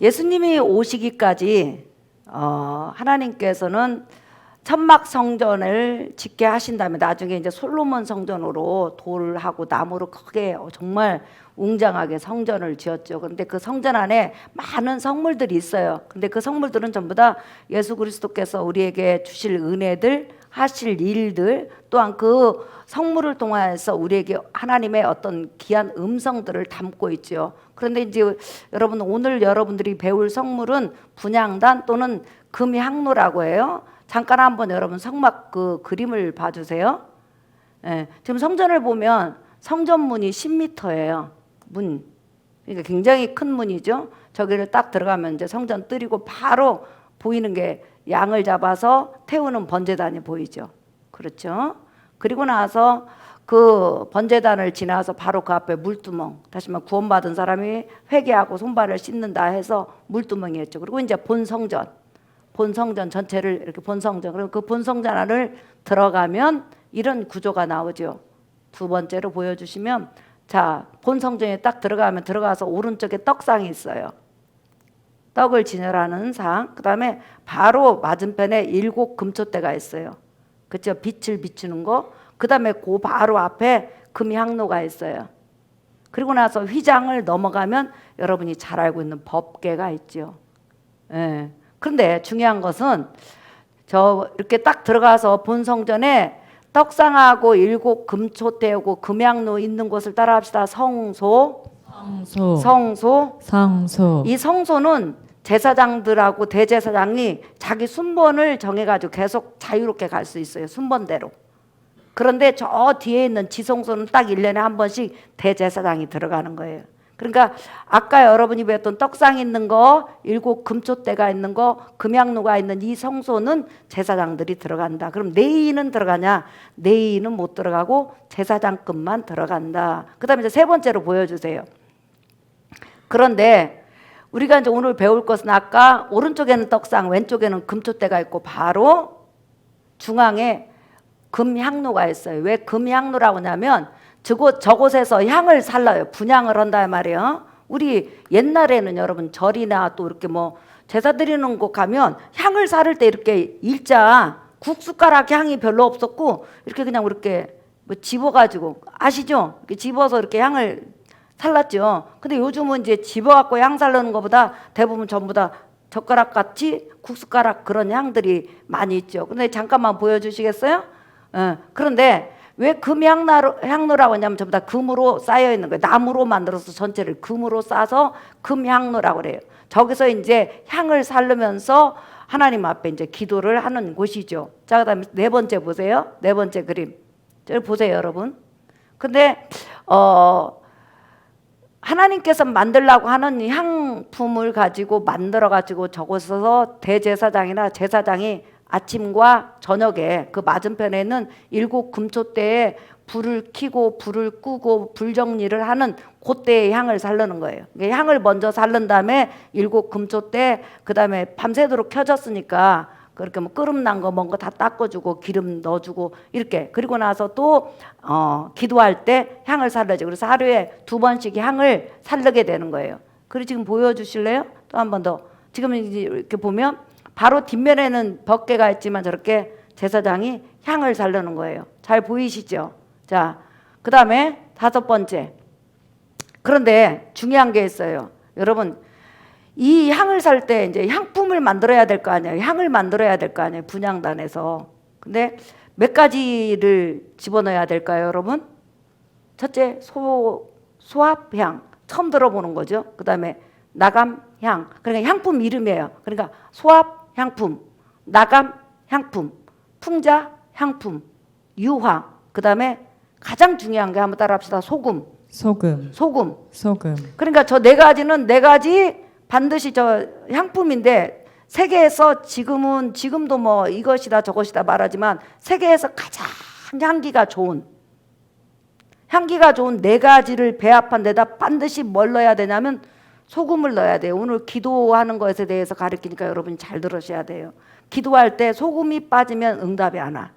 예수님이 오시기까지 어, 하나님께서는 천막 성전을 짓게 하신 다음에 나중에 이제 솔로몬 성전으로 돌하고 나무로 크게 정말 웅장하게 성전을 지었죠. 그런데 그 성전 안에 많은 성물들이 있어요. 근데 그 성물들은 전부 다 예수 그리스도께서 우리에게 주실 은혜들, 하실 일들, 또한 그 성물을 통하여서 우리에게 하나님의 어떤 귀한 음성들을 담고 있죠. 그런데 이제 여러분 오늘 여러분들이 배울 성물은 분향단 또는 금향로라고 해요. 잠깐 한번 여러분 성막 그 그림을 봐주세요. 예, 지금 성전을 보면 성전 문이 10m예요. 문. 그러니까 굉장히 큰 문이죠. 저기를 딱 들어가면 이제 성전 뜰이고 바로 보이는 게 양을 잡아서 태우는 번제단이 보이죠. 그렇죠? 그리고 나서 그 번제단을 지나서 바로 그 앞에 물두멍. 다시 말해 구원받은 사람이 회개하고 손발을 씻는다 해서 물두멍이었죠. 그리고 이제 본성전. 본성전 전체를 이렇게 본성전. 그리고 그 본성전 안을 들어가면 이런 구조가 나오죠. 두 번째로 보여주시면 자 본성전에 딱 들어가면 들어가서 오른쪽에 떡상이 있어요. 떡을 진열하는 상. 그 다음에 바로 맞은편에 일곱 금초대가 있어요. 그죠? 빛을 비추는 거. 그 다음에 그 바로 앞에 금향로가 있어요. 그리고 나서 휘장을 넘어가면 여러분이 잘 알고 있는 법계가 있죠. 예. 그런데 중요한 것은 저 이렇게 딱 들어가서 본성전에 떡상하고 일곱 금초대고 금향로 있는 곳을 따라합시다. 성소, 성소, 성소. 성소, 이 성소는 제사장들하고 대제사장이 자기 순번을 정해가지고 계속 자유롭게 갈 수 있어요. 순번대로. 그런데 저 뒤에 있는 지성소는 딱 1년에 한 번씩 대제사장이 들어가는 거예요. 그러니까 아까 여러분이 배웠던 떡상 있는 거, 일곱 금초대가 있는 거, 금양로가 있는 이 성소는 제사장들이 들어간다. 그럼 내인은 들어가냐? 내인은 못 들어가고 제사장급만 들어간다. 그다음에 이제 세 번째로 보여주세요. 그런데 우리가 이제 오늘 배울 것은 아까 오른쪽에는 떡상, 왼쪽에는 금초대가 있고 바로 중앙에 금향로가 있어요. 왜 금향로라고 하냐면 저곳 저곳에서 향을 살라요. 분향을 한다 말이에요. 우리 옛날에는 여러분 절이나 또 이렇게 뭐 제사 드리는 곳 가면 향을 사를 때 이렇게 일자 국숟가락 향이 별로 없었고 이렇게 그냥 이렇게 뭐 집어가지고 아시죠? 집어서 이렇게 향을 살랐죠. 근데 요즘은 이제 집어갖고 향 살르는 것보다 대부분 전부 다 젓가락 같이 국숟가락 그런 향들이 많이 있죠. 근데 잠깐만 보여주시겠어요? 어, 그런데 왜 금향나로 향로라고 하냐면 전부 다 금으로 쌓여 있는 거예요. 나무로 만들어서 전체를 금으로 싸서 금향로라고 그래요. 저기서 이제 향을 살르면서 하나님 앞에 이제 기도를 하는 곳이죠. 자, 그 다음에 네 번째 보세요. 네 번째 그림. 저기 보세요, 여러분. 근데 어 하나님께서 만들라고 하는 이 향품을 가지고 만들어 가지고 저곳에서 대제사장이나 제사장이 아침과 저녁에 그 맞은편에 있는 일곱 금초대에 불을 켜고 불을 끄고 불 정리를 하는 그때의 향을 살르는 거예요. 이게 향을 먼저 살른 다음에 일곱 금초대 그다음에 밤새도록 켜졌으니까 그렇게 뭐 끓음 난거 뭔거 다 닦아주고 기름 넣어주고 이렇게 그리고 나서 또 어, 기도할 때 향을 살르죠. 그래서 하루에 두 번씩 향을 살르게 되는 거예요. 그리고 지금 보여주실래요? 또 한 번 더. 지금 이렇게 보면 바로 뒷면에는 벗개가 있지만 저렇게 제사장이 향을 살르는 거예요. 잘 보이시죠? 자, 그 다음에 다섯 번째. 그런데 중요한 게 있어요. 여러분, 이 향을 살 때 이제 향품을 만들어야 될 거 아니에요. 향을 만들어야 될 거 아니에요. 분향단에서. 근데 몇 가지를 집어넣어야 될까요, 여러분? 첫째, 소, 소합향. 처음 들어보는 거죠. 그 다음에 나감향. 그러니까 향품 이름이에요. 그러니까 소합 향품, 나감 향품, 풍자 향품, 유황. 그 다음에 가장 중요한 게 한번 따라 합시다. 소금. 소금, 소금. 소금, 그러니까 저 네 가지는 네 가지 반드시 저 향품인데 세계에서 지금은 지금도 뭐 이것이다 저것이다 말하지만 세계에서 가장 향기가 좋은 향기가 좋은 네 가지를 배합한 데다 반드시 뭘 넣어야 되냐면 소금을 넣어야 돼요. 오늘 기도하는 것에 대해서 가르치니까 여러분이 잘 들으셔야 돼요. 기도할 때 소금이 빠지면 응답이 안 와.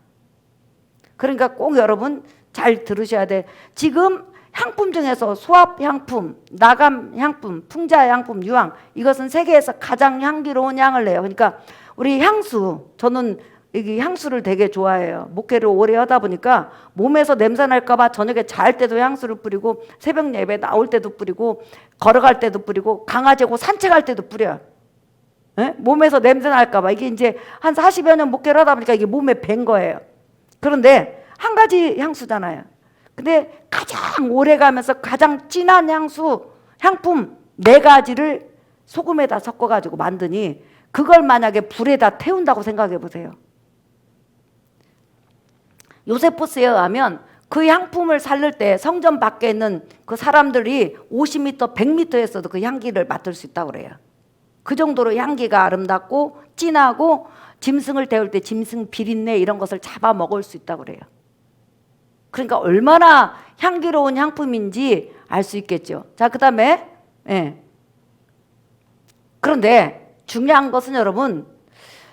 그러니까 꼭 여러분 잘 들으셔야 돼. 지금 향품 중에서 소합 향품, 나감 향품, 풍자 향품, 유황 이것은 세계에서 가장 향기로운 향을 내요. 그러니까 우리 향수 저는 이 향수를 되게 좋아해요. 목회를 오래 하다 보니까 몸에서 냄새 날까봐 저녁에 잘 때도 향수를 뿌리고 새벽 예배 나올 때도 뿌리고 걸어갈 때도 뿌리고 강아지고 산책할 때도 뿌려요. 예? 몸에서 냄새 날까봐 이게 이제 한 40여 년 목회를 하다 보니까 이게 몸에 밴 거예요. 그런데 한 가지 향수잖아요. 근데 가장 오래 가면서 가장 진한 향수, 향품 네 가지를 소금에다 섞어가지고 만드니 그걸 만약에 불에다 태운다고 생각해 보세요. 요세포스에 의하면 그 향품을 살릴 때 성전 밖에 있는 그 사람들이 50m, 100m에서도 그 향기를 맡을 수 있다고 그래요. 그 정도로 향기가 아름답고 진하고 짐승을 태울 때 짐승 비린내 이런 것을 잡아 먹을 수 있다고 그래요. 그러니까 얼마나 향기로운 향품인지 알 수 있겠죠. 자, 그 다음에 예. 그런데 중요한 것은 여러분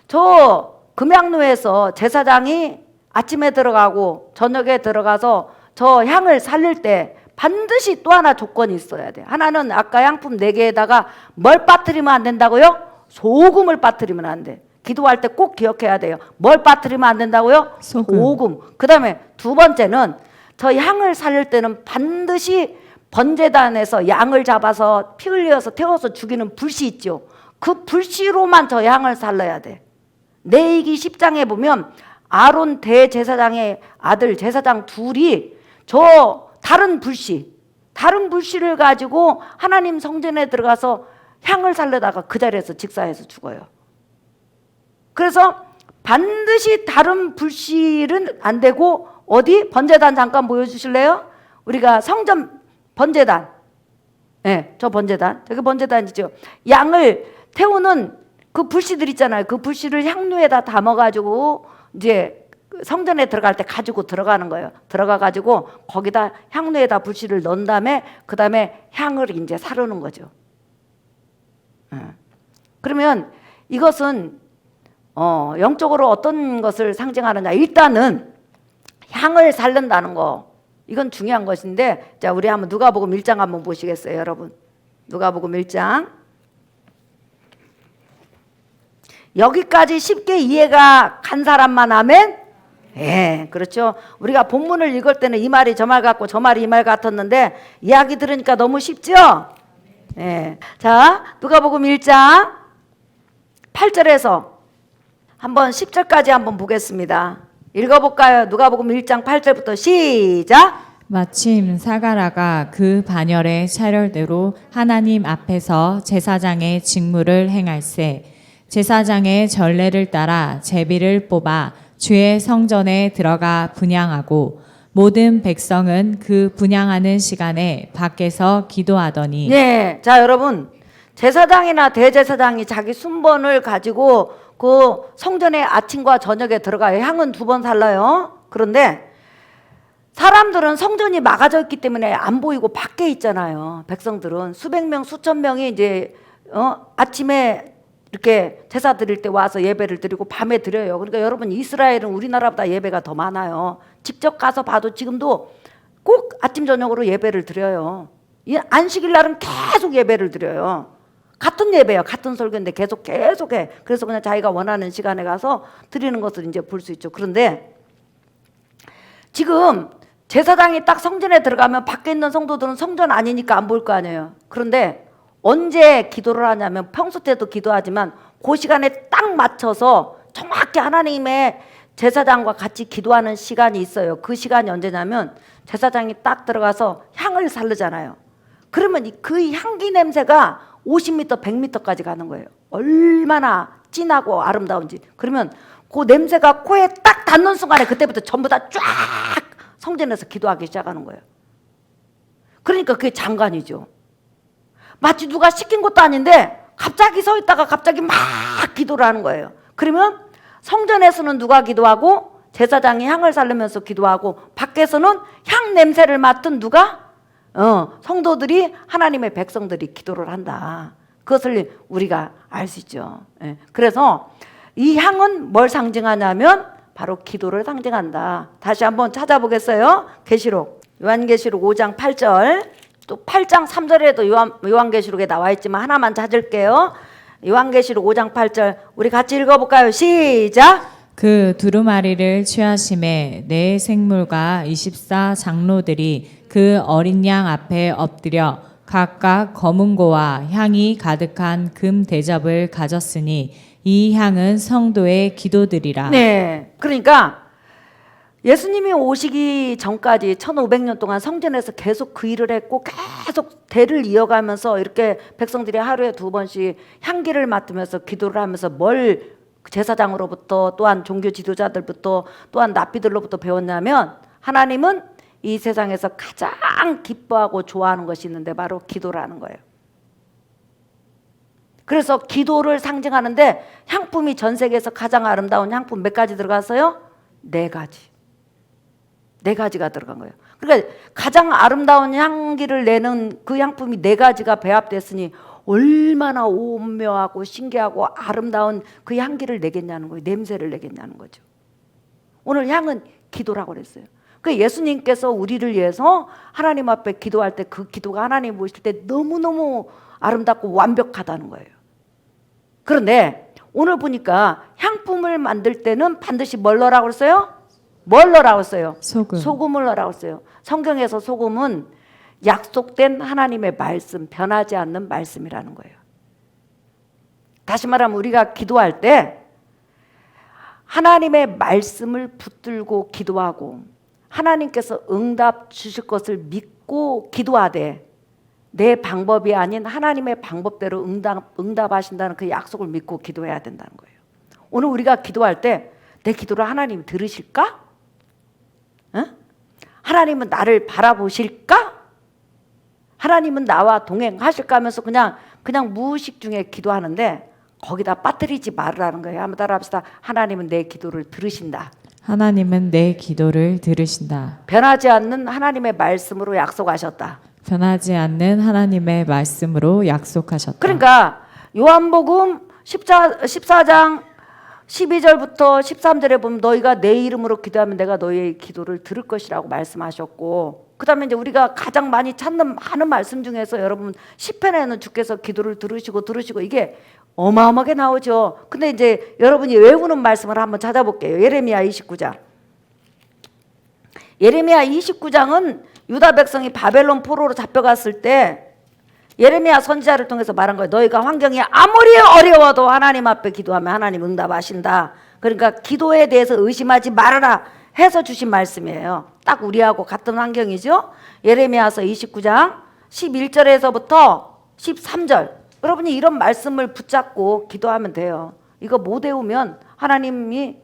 저 금양로에서 제사장이 아침에 들어가고 저녁에 들어가서 저 향을 살릴 때 반드시 또 하나 조건이 있어야 돼. 하나는 아까 향품 네 개에다가 뭘 빠뜨리면 안 된다고요? 소금을 빠뜨리면 안 돼. 기도할 때 꼭 기억해야 돼요. 뭘 빠뜨리면 안 된다고요? 소금. 그다음에 두 번째는 저 향을 살릴 때는 반드시 번제단에서 양을 잡아서 피 흘려서 태워서 죽이는 불씨 있죠. 그 불씨로만 저 향을 살려야 돼. 내이기 10장에 보면 아론 대제사장의 아들 제사장 둘이 저 다른 불씨, 다른 불씨를 가지고 하나님 성전에 들어가서 향을 살려다가 그 자리에서 직사해서 죽어요. 그래서 반드시 다른 불씨는 안 되고 어디 번제단 잠깐 보여주실래요? 우리가 성전 번제단, 예, 네, 저 번제단, 저게 번제단이죠. 양을 태우는 그 불씨들 있잖아요. 그 불씨를 향루에다 담아가지고 이제 성전에 들어갈 때 가지고 들어가는 거예요. 들어가 가지고 거기다 향루에다 불씨를 넣은 다음에 그 다음에 향을 이제 사르는 거죠. 예. 그러면 이것은 어, 영적으로 어떤 것을 상징하느냐? 일단은 향을 살른다는 거. 이건 중요한 것인데 자, 우리 한번 누가복음 1장 한번 보시겠어요, 여러분? 누가복음 1장. 여기까지 쉽게 이해가 간 사람만 하면 예, 그렇죠. 우리가 본문을 읽을 때는 이 말이 저 말 같고 저 말이 이 말 같았는데 이야기 들으니까 너무 쉽죠? 예. 자, 누가복음 1장 8절에서 한번 10절까지 한번 보겠습니다. 읽어볼까요? 누가복음 1장 8절부터 시작. 마침 사가라가 그 반열의 차별대로 하나님 앞에서 제사장의 직무를 행할세 제사장의 전례를 따라 제비를 뽑아 주의 성전에 들어가 분양하고 모든 백성은 그 분양하는 시간에 밖에서 기도하더니 네, 자 여러분 제사장이나 대제사장이 자기 순번을 가지고 그 성전에 아침과 저녁에 들어가요. 향은 두 번 살라요. 그런데 사람들은 성전이 막아져 있기 때문에 안 보이고 밖에 있잖아요. 백성들은 수백 명, 수천 명이 이제 어, 아침에 이렇게 제사 드릴 때 와서 예배를 드리고 밤에 드려요. 그러니까 여러분 이스라엘은 우리나라보다 예배가 더 많아요. 직접 가서 봐도 지금도 꼭 아침 저녁으로 예배를 드려요. 이 안식일 날은 계속 예배를 드려요. 같은 예배요. 같은 설교인데 계속 계속해. 그래서 그냥 자기가 원하는 시간에 가서 드리는 것을 이제 볼 수 있죠. 그런데 지금 제사장이 딱 성전에 들어가면 밖에 있는 성도들은 성전 아니니까 안 볼 거 아니에요. 그런데 언제 기도를 하냐면 평소 때도 기도하지만 그 시간에 딱 맞춰서 정확히 하나님의 제사장과 같이 기도하는 시간이 있어요. 그 시간이 언제냐면 제사장이 딱 들어가서 향을 살르잖아요. 그러면 그 향기 냄새가 50m, 100m까지 가는 거예요. 얼마나 진하고 아름다운지. 그러면 그 냄새가 코에 딱 닿는 순간에 그때부터 전부 다 쫙 성전에서 기도하기 시작하는 거예요. 그러니까 그게 장관이죠. 마치 누가 시킨 것도 아닌데 갑자기 서 있다가 갑자기 막 기도를 하는 거예요. 그러면 성전에서는 누가 기도하고 제사장이 향을 살리면서 기도하고 밖에서는 향 냄새를 맡은 누가 어, 성도들이 하나님의 백성들이 기도를 한다. 그것을 우리가 알 수 있죠. 예. 그래서 이 향은 뭘 상징하냐면 바로 기도를 상징한다. 다시 한번 찾아보겠어요. 계시록 요한계시록 5장 8절 또 8장 3절에도 요한, 요한계시록에 나와 있지만 하나만 찾을게요. 요한계시록 5장 8절 우리 같이 읽어볼까요? 시작. 그 두루마리를 취하심에 네 생물과 24 장로들이 그 어린 양 앞에 엎드려 각각 검은고와 향이 가득한 금 대접을 가졌으니 이 향은 성도의 기도들이라. 네. 그러니까 예수님이 오시기 전까지 1500년 동안 성전에서 계속 그 일을 했고 계속 대를 이어가면서 이렇게 백성들이 하루에 두 번씩 향기를 맡으면서 기도를 하면서 뭘 제사장으로부터 또한 종교 지도자들부터 또한 납비들로부터 배웠냐면 하나님은 이 세상에서 가장 기뻐하고 좋아하는 것이 있는데 바로 기도라는 거예요. 그래서 기도를 상징하는데 향품이 전 세계에서 가장 아름다운 향품 몇 가지 들어갔어요? 네 가지. 네 가지가 들어간 거예요. 그러니까 가장 아름다운 향기를 내는 그 향품이 네 가지가 배합됐으니 얼마나 오묘하고 신기하고 아름다운 그 향기를 내겠냐는 거예요. 냄새를 내겠냐는 거죠. 오늘 향은 기도라고 그랬어요. 그 예수님께서 우리를 위해서 하나님 앞에 기도할 때 그 기도가 하나님 보실 때 너무너무 아름답고 완벽하다는 거예요. 그런데 오늘 보니까 향품을 만들 때는 반드시 뭘 넣으라고 그랬어요? 뭘 넣으라고 했어요? 소금. 소금을 넣으라고 했어요. 성경에서 소금은 약속된 하나님의 말씀, 변하지 않는 말씀이라는 거예요. 다시 말하면 우리가 기도할 때 하나님의 말씀을 붙들고 기도하고 하나님께서 응답 주실 것을 믿고 기도하되 내 방법이 아닌 하나님의 방법대로 응답, 응답하신다는 그 약속을 믿고 기도해야 된다는 거예요. 오늘 우리가 기도할 때 내 기도를 하나님 들으실까? 응? 하나님은 나를 바라보실까? 하나님은 나와 동행하실까 하면서 그냥 그냥 무의식 중에 기도하는데 거기다 빠뜨리지 말으라는 거예요. 한번 따라합시다. 하나님은 내 기도를 들으신다. 하나님은 내 기도를 들으신다. 변하지 않는 하나님의 말씀으로 약속하셨다. 변하지 않는 하나님의 말씀으로 약속하셨다. 그러니까 요한복음 14, 14장 12절부터 13절에 보면 너희가 내 이름으로 기도하면 내가 너희의 기도를 들을 것이라고 말씀하셨고 그다음에 이제 우리가 가장 많이 찾는 많은 말씀 중에서 여러분 시편에는 주께서 기도를 들으시고 들으시고 이게 어마어마하게 나오죠. 근데 이제 여러분이 외우는 말씀을 한번 찾아볼게요. 예레미야 29장. 예레미야 29장은 유다 백성이 바벨론 포로로 잡혀갔을 때 예레미야 선지자를 통해서 말한 거예요. 너희가 환경이 아무리 어려워도 하나님 앞에 기도하면 하나님 응답하신다. 그러니까 기도에 대해서 의심하지 말아라 해서 주신 말씀이에요. 딱 우리하고 같은 환경이죠. 예레미야서 29장 11절에서부터 13절. 여러분이 이런 말씀을 붙잡고 기도하면 돼요. 이거 못 외우면 하나님이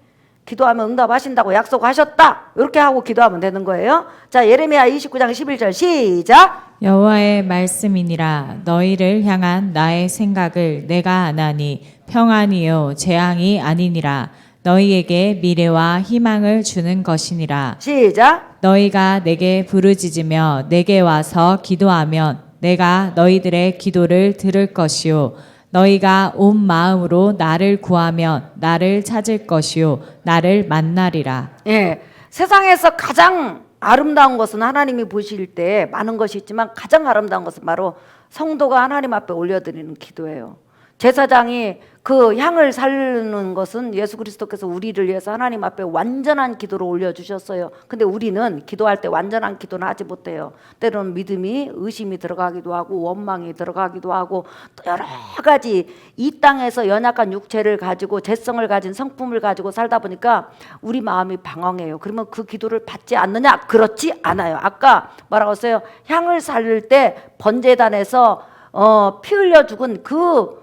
기도하면 응답하신다고 약속하셨다. 이렇게 하고 기도하면 되는 거예요. 자, 예레미야 29장 11절 시작. 여호와의 말씀이니라 너희를 향한 나의 생각을 내가 아나니 평안이요 재앙이 아니니라 너희에게 미래와 희망을 주는 것이니라 시작. 너희가 내게 부르짖으며 내게 와서 기도하면 내가 너희들의 기도를 들을 것이요 너희가 온 마음으로 나를 구하면 나를 찾을 것이요 나를 만나리라 예. 세상에서 가장 아름다운 것은 하나님이 보실 때 많은 것이 있지만 가장 아름다운 것은 바로 성도가 하나님 앞에 올려드리는 기도예요. 제사장이 그 향을 살리는 것은 예수 그리스도께서 우리를 위해서 하나님 앞에 완전한 기도를 올려주셨어요. 근데 우리는 기도할 때 완전한 기도는 하지 못해요. 때로는 믿음이 의심이 들어가기도 하고 원망이 들어가기도 하고 또 여러 가지 이 땅에서 연약한 육체를 가지고 재성을 가진 성품을 가지고 살다 보니까 우리 마음이 방황해요. 그러면 그 기도를 받지 않느냐? 그렇지 않아요. 아까 뭐라고 했어요? 향을 살릴 때 번제단에서 어, 피 흘려 죽은 그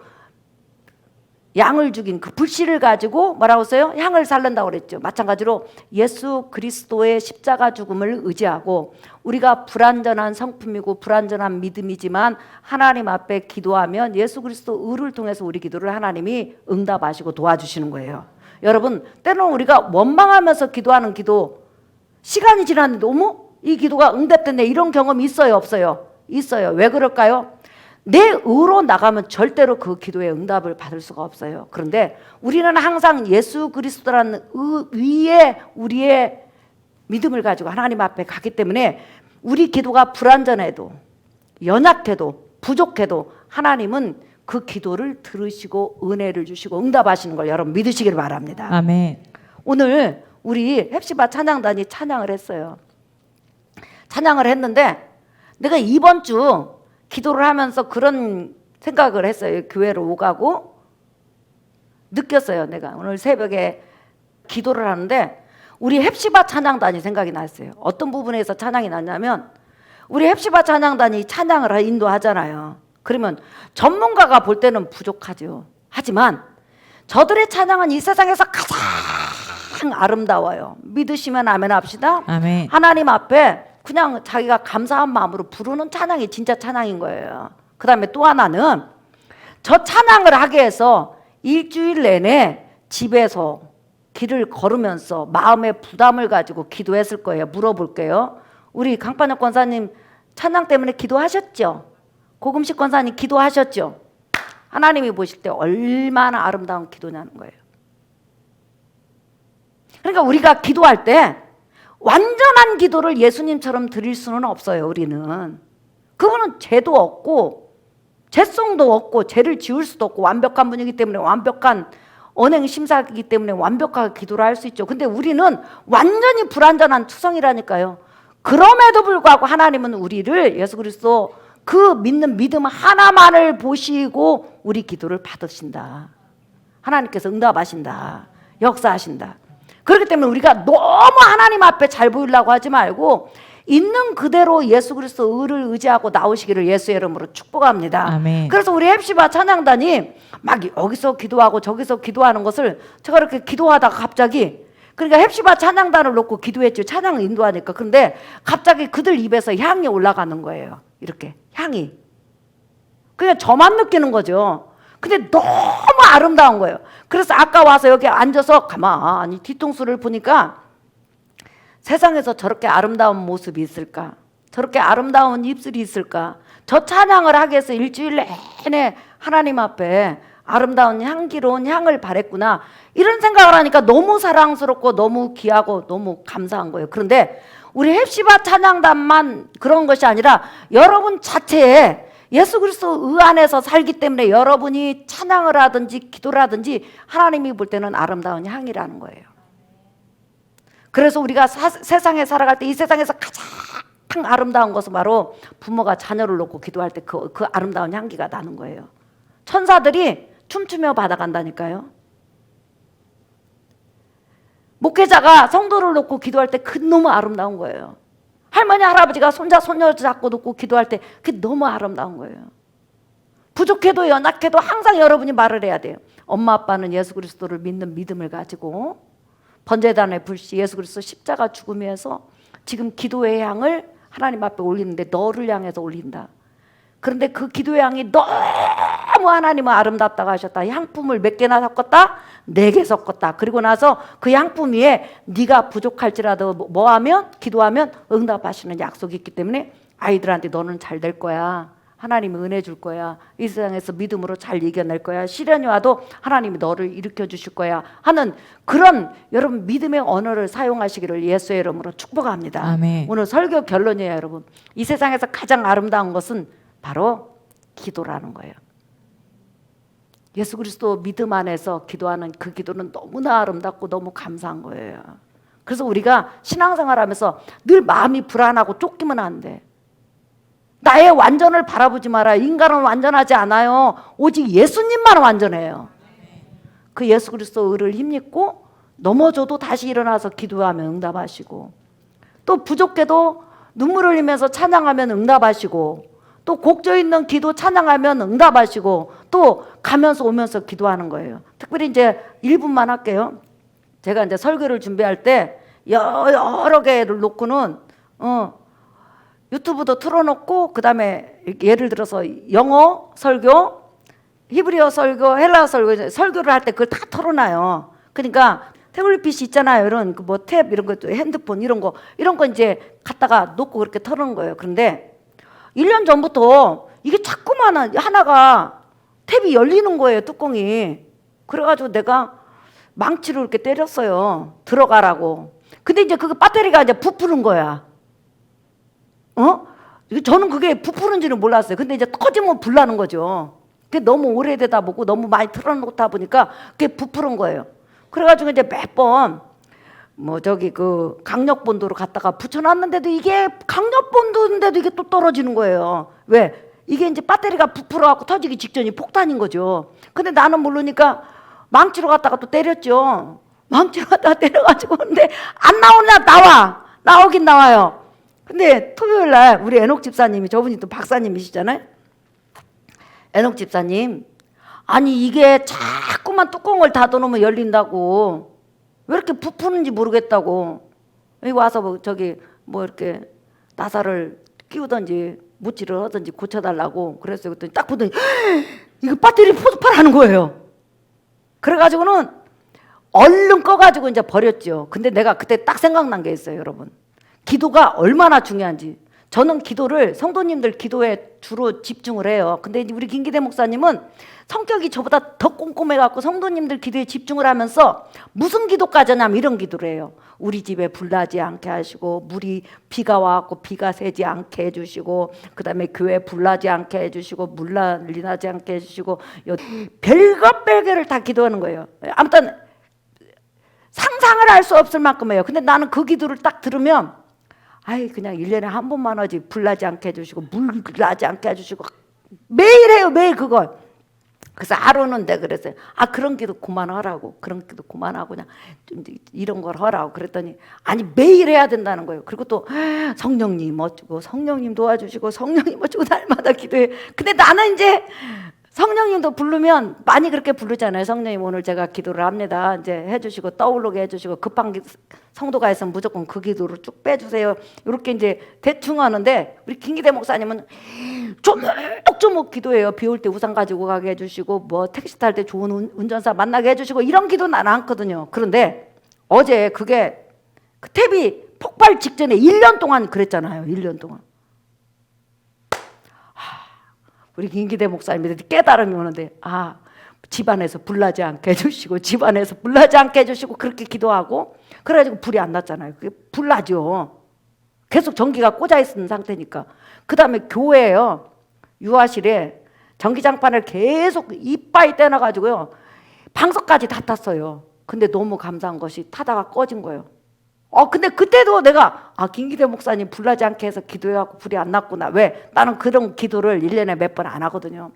양을 죽인 그 불씨를 가지고 뭐라고 써요? 향을 살른다고 그랬죠. 마찬가지로 예수 그리스도의 십자가 죽음을 의지하고 우리가 불완전한 성품이고 불완전한 믿음이지만 하나님 앞에 기도하면 예수 그리스도 의를 통해서 우리 기도를 하나님이 응답하시고 도와주시는 거예요. 여러분, 때로는 우리가 원망하면서 기도하는 기도 시간이 지났는데 어머 이 기도가 응답됐네 이런 경험이 있어요 없어요? 있어요. 왜 그럴까요? 내 의로 나가면 절대로 그 기도의 응답을 받을 수가 없어요. 그런데 우리는 항상 예수 그리스도라는 의 위에 우리의 믿음을 가지고 하나님 앞에 가기 때문에 우리 기도가 불완전해도 연약해도 부족해도 하나님은 그 기도를 들으시고 은혜를 주시고 응답하시는 걸 여러분 믿으시길 바랍니다. 아멘. 오늘 우리 헵시바 찬양단이 찬양을 했어요. 찬양을 했는데 내가 이번 주 기도를 하면서 그런 생각을 했어요. 교회로 오가고 느꼈어요. 내가 오늘 새벽에 기도를 하는데 우리 헵시바 찬양단이 생각이 났어요. 어떤 부분에서 찬양이 났냐면 우리 헵시바 찬양단이 찬양을 인도하잖아요. 그러면 전문가가 볼 때는 부족하죠. 하지만 저들의 찬양은 이 세상에서 가장 아름다워요. 믿으시면 아멘 합시다. 아멘. 하나님 앞에 그냥 자기가 감사한 마음으로 부르는 찬양이 진짜 찬양인 거예요. 그 다음에 또 하나는 저 찬양을 하게 해서 일주일 내내 집에서 길을 걸으면서 마음의 부담을 가지고 기도했을 거예요. 물어볼게요. 우리 강판혁 권사님 찬양 때문에 기도하셨죠? 고금식 권사님 기도하셨죠? 하나님이 보실 때 얼마나 아름다운 기도냐는 거예요. 그러니까 우리가 기도할 때 완전한 기도를 예수님처럼 드릴 수는 없어요, 우리는. 그분은 죄도 없고, 죄성도 없고, 죄를 지울 수도 없고, 완벽한 분이기 때문에 완벽한 언행 심사이기 때문에 완벽하게 기도를 할 수 있죠. 근데 우리는 완전히 불완전한 투성이라니까요. 그럼에도 불구하고 하나님은 우리를 예수 그리스도 그 믿는 믿음 하나만을 보시고 우리 기도를 받으신다. 하나님께서 응답하신다. 역사하신다. 그렇기 때문에 우리가 너무 하나님 앞에 잘 보이려고 하지 말고 있는 그대로 예수 그리스도 의를 의지하고 나오시기를 예수의 이름으로 축복합니다. 아멘. 그래서 우리 헵시바 찬양단이 막 여기서 기도하고 저기서 기도하는 것을 제가 이렇게 기도하다가 갑자기 그러니까 헵시바 찬양단을 놓고 기도했죠. 찬양을 인도하니까. 근데 갑자기 그들 입에서 향이 올라가는 거예요. 이렇게 향이. 그냥 저만 느끼는 거죠. 근데 너무 아름다운 거예요. 그래서 아까 와서 여기 앉아서 가만히 뒤통수를 보니까 세상에서 저렇게 아름다운 모습이 있을까? 저렇게 아름다운 입술이 있을까? 저 찬양을 하기 위해서 일주일 내내 하나님 앞에 아름다운 향기로운 향을 바랬구나. 이런 생각을 하니까 너무 사랑스럽고 너무 귀하고 너무 감사한 거예요. 그런데 우리 헵시바 찬양단만 그런 것이 아니라 여러분 자체에 예수 그리스도 의 안에서 살기 때문에 여러분이 찬양을 하든지 기도를 하든지 하나님이 볼 때는 아름다운 향이라는 거예요. 그래서 우리가 사- 세상에 살아갈 때 이 세상에서 가장 아름다운 것은 바로 부모가 자녀를 놓고 기도할 때 그 그 아름다운 향기가 나는 거예요. 천사들이 춤추며 받아간다니까요. 목회자가 성도를 놓고 기도할 때 그 너무 아름다운 거예요. 할머니 할아버지가 손자 손녀 잡고 놓고 기도할 때 그게 너무 아름다운 거예요. 부족해도 연약해도 항상 여러분이 말을 해야 돼요. 엄마 아빠는 예수 그리스도를 믿는 믿음을 가지고 번제단의 불씨 예수 그리스도 십자가 죽음에서 지금 기도의 향을 하나님 앞에 올리는데 너를 향해서 올린다. 그런데 그 기도의 향이 너무 하나님은 아름답다고 하셨다. 향품을 몇 개나 섞었다? 네 개 섞었다. 그리고 나서 그 향품 위에 네가 부족할지라도 뭐- 뭐 하면 기도하면 응답하시는 약속이 있기 때문에 아이들한테 너는 잘 될 거야. 하나님이 은혜 줄 거야. 이 세상에서 믿음으로 잘 이겨낼 거야. 시련이 와도 하나님이 너를 일으켜 주실 거야. 하는 그런 여러분 믿음의 언어를 사용하시기를 예수의 이름으로 축복합니다. 아멘. 오늘 설교 결론이에요, 여러분. 이 세상에서 가장 아름다운 것은 바로 기도라는 거예요. 예수 그리스도 믿음 안에서 기도하는 그 기도는 너무나 아름답고 너무 감사한 거예요. 그래서 우리가 신앙생활 하면서 늘 마음이 불안하고 쫓기면 안 돼. 나의 완전을 바라보지 마라. 인간은 완전하지 않아요. 오직 예수님만 완전해요. 그 예수 그리스도 의를 힘입고 넘어져도 다시 일어나서 기도하면 응답하시고 또 부족해도 눈물 흘리면서 찬양하면 응답하시고 또 곡조 있는 기도 찬양하면 응답하시고 또 가면서 오면서 기도하는 거예요. 특별히 이제 1분만 할게요. 제가 이제 설교를 준비할 때 여- 여러 개를 놓고는 어 유튜브도 틀어놓고 그 다음에 예를 들어서 영어 설교, 히브리어 설교, 헬라어 설교 설교를 할 때 그걸 다 털어놔요. 그러니까 태블릿 있잖아요. 이런 그뭐탭 이런 것도 핸드폰 이런 거 이런 거 이제 갖다가 놓고 그렇게 털어놓은 거예요. 그런데 1년 전부터 이게 자꾸만 하나가 탭이 열리는 거예요. 뚜껑이. 그래가지고 내가 망치로 이렇게 때렸어요. 들어가라고. 근데 이제 그 배터리가 이제 부푸는 거야. 어? 저는 그게 부푸는지는 몰랐어요. 근데 이제 터지면 불나는 거죠. 그게 너무 오래되다 보고 너무 많이 틀어놓다 보니까 그게 부푸른 거예요. 그래가지고 이제 몇 번 뭐 저기 그 강력본도로 갔다가 붙여놨는데도 이게 강력본도인데도 이게 또 떨어지는 거예요. 왜? 이게 이제 배터리가 부풀어갖고 터지기 직전이 폭탄인 거죠. 근데 나는 모르니까 망치로 갔다가 또 때렸죠. 망치로 갔다가 때려가지고 근데 안 나오냐 나와 나오긴 나와요. 근데 토요일 날 우리 애녹 집사님이 저분이 또 박사님이시잖아요. 애녹 집사님 아니 이게 자꾸만 뚜껑을 닫아놓으면 열린다고 왜 이렇게 부푸는지 모르겠다고 여기 와서 뭐 저기 뭐 이렇게 나사를 끼우든지 무치를 하든지 고쳐달라고 그랬어요. 그랬더니 딱 보더니 이거 배터리 포스파라는 거예요. 그래가지고는 얼른 꺼가지고 이제 버렸죠. 근데 내가 그때 딱 생각난 게 있어요, 여러분. 기도가 얼마나 중요한지. 저는 기도를 성도님들 기도에 주로 집중을 해요. 근데 우리 김기대 목사님은 성격이 저보다 더 꼼꼼해 갖고 성도님들 기도에 집중을 하면서 무슨 기도까지 하냐면 이런 기도를 해요. 우리 집에 불 나지 않게 하시고 물이 비가 와갖고 비가 새지 않게 해주시고 그 다음에 교회 불 나지 않게 해주시고 물 난리 나지 않게 해주시고 요 별것 별개를 다 기도하는 거예요. 아무튼 상상을 할 수 없을 만큼이에요. 근데 나는 그 기도를 딱 들으면 아이 그냥 일년에 한 번만 하지. 불 나지 않게 해주시고 물 나지 않게 해주시고 매일 해요 매일 그걸. 그래서 하루는 내가 그랬어요. 아 그런 기도 그만하라고. 그런 기도 그만하고 그냥 좀 이런 걸 하라고 그랬더니 아니 매일 해야 된다는 거예요. 그리고 또 성령님 어쩌고 성령님 도와주시고 성령님 어쩌고 날마다 기도해. 근데 나는 이제 성령님도 부르면 많이 그렇게 부르잖아요. 성령님 오늘 제가 기도를 합니다. 이제 해주시고 떠오르게 해주시고 급한 기- 성도가 있으면 무조건 그 기도를 쭉 빼주세요. 이렇게 이제 대충 하는데 우리 김기대 목사님은 조목조목 기도해요. 비 올 때 우산 가지고 가게 해주시고 뭐 택시 탈 때 좋은 운- 운전사 만나게 해주시고 이런 기도 나는 않거든요. 그런데 어제 그게 그 탭이 폭발 직전에 1년 동안 그랬잖아요. 1년 동안. 우리 김기대 목사님이 깨달음이 오는데 아 집안에서 불나지 않게 해주시고 집안에서 불나지 않게 해주시고 그렇게 기도하고 그래가지고 불이 안 났잖아요. 그게 불나죠. 계속 전기가 꽂아 있는 상태니까. 그 다음에 교회에요. 유아실에 전기장판을 계속 이빠이 떼놔가지고요. 방석까지 다 탔어요. 근데 너무 감사한 것이 타다가 꺼진 거예요. 어, 근데 그때도 내가, 아, 김기대 목사님 불나지 않게 해서 기도해갖고 불이 안 났구나. 왜? 나는 그런 기도를 일년에 몇 번 안 하거든요.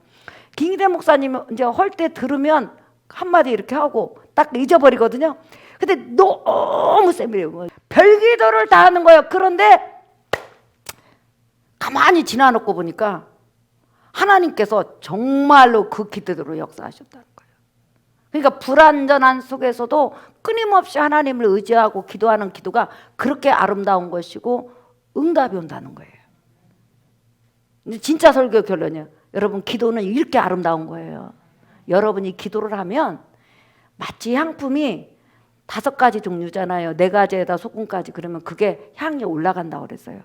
김기대 목사님 이제 할때 들으면 한마디 이렇게 하고 딱 잊어버리거든요. 근데 너무 세밀해요. 별 기도를 다 하는 거예요. 그런데 가만히 지나놓고 보니까 하나님께서 정말로 그 기도대로 역사하셨다는 거예요. 그러니까 불안전한 속에서도 끊임없이 하나님을 의지하고 기도하는 기도가 그렇게 아름다운 것이고 응답이 온다는 거예요. 진짜 설교 결론이에요. 여러분 기도는 이렇게 아름다운 거예요. 여러분이 기도를 하면 마치 향품이 다섯 가지 종류잖아요. 네 가지에다 소금까지 그러면 그게 향이 올라간다고 그랬어요.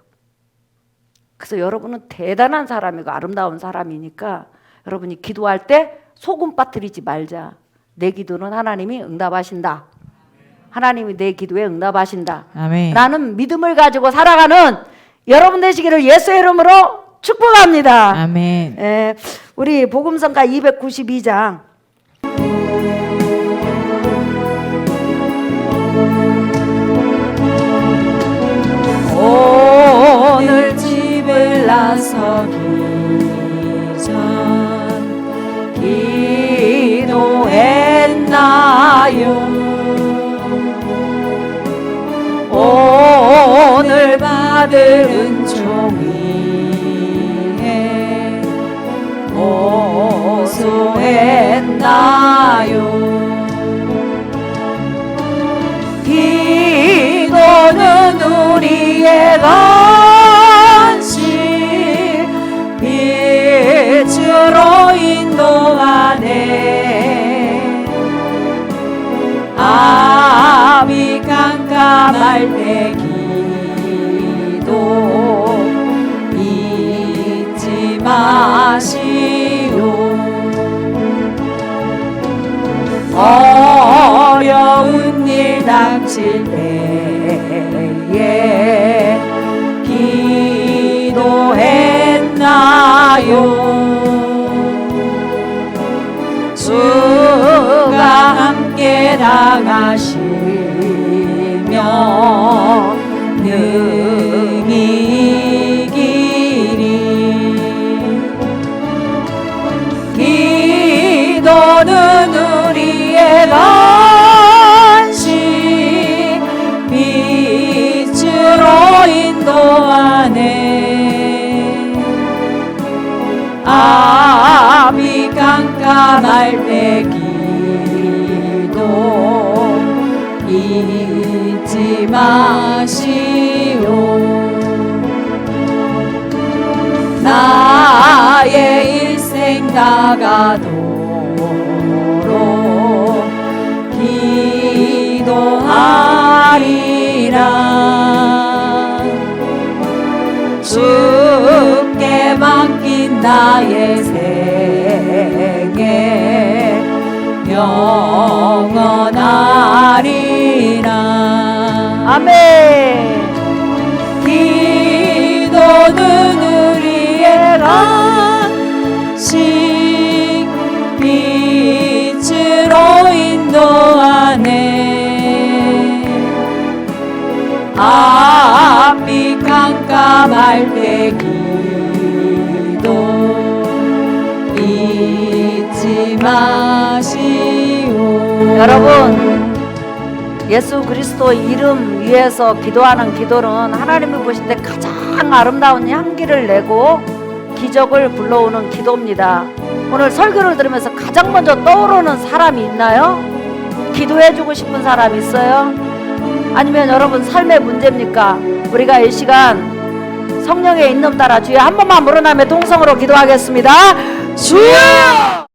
그래서 여러분은 대단한 사람이고 아름다운 사람이니까 여러분이 기도할 때 소금 빠뜨리지 말자. 내 기도는 하나님이 응답하신다. 하나님이 내 기도에 응답하신다. 아멘. 라는 믿음을 가지고 살아가는 여러분 되시기를 예수의 이름으로 축복합니다. 아멘. 예, 우리 복음성가 292장 오늘 집을 나서 기도했나요 오늘 받을 은총이에 호소했나요? 기도는 우리의 간 깜깜할 때 기도 잊지 마시오. 어려운 일 닥칠 때에 기도하시오 주가 함께 나가시며 기도는 우리의 간식 빛으로 인도하네. 아비 깜깜할 때 마시오. 나의 일생 다가도록 기도하리라. 주께 맡긴 나의 생애 영원하리라 아멘. 기도는 우리의 간식 빛으로 인도하네. 앞이 깜깜할 때 기도 잊지 마시오. 여러분 예수 그리스도 이름 위에서 기도하는 기도는 하나님이 보실 때 가장 아름다운 향기를 내고 기적을 불러오는 기도입니다. 오늘 설교를 들으면서 가장 먼저 떠오르는 사람이 있나요? 기도해주고 싶은 사람 있어요? 아니면 여러분 삶의 문제입니까? 우리가 이 시간 성령의 인름 따라 주여 한 번만 물어나며 동성으로 기도하겠습니다. 주여!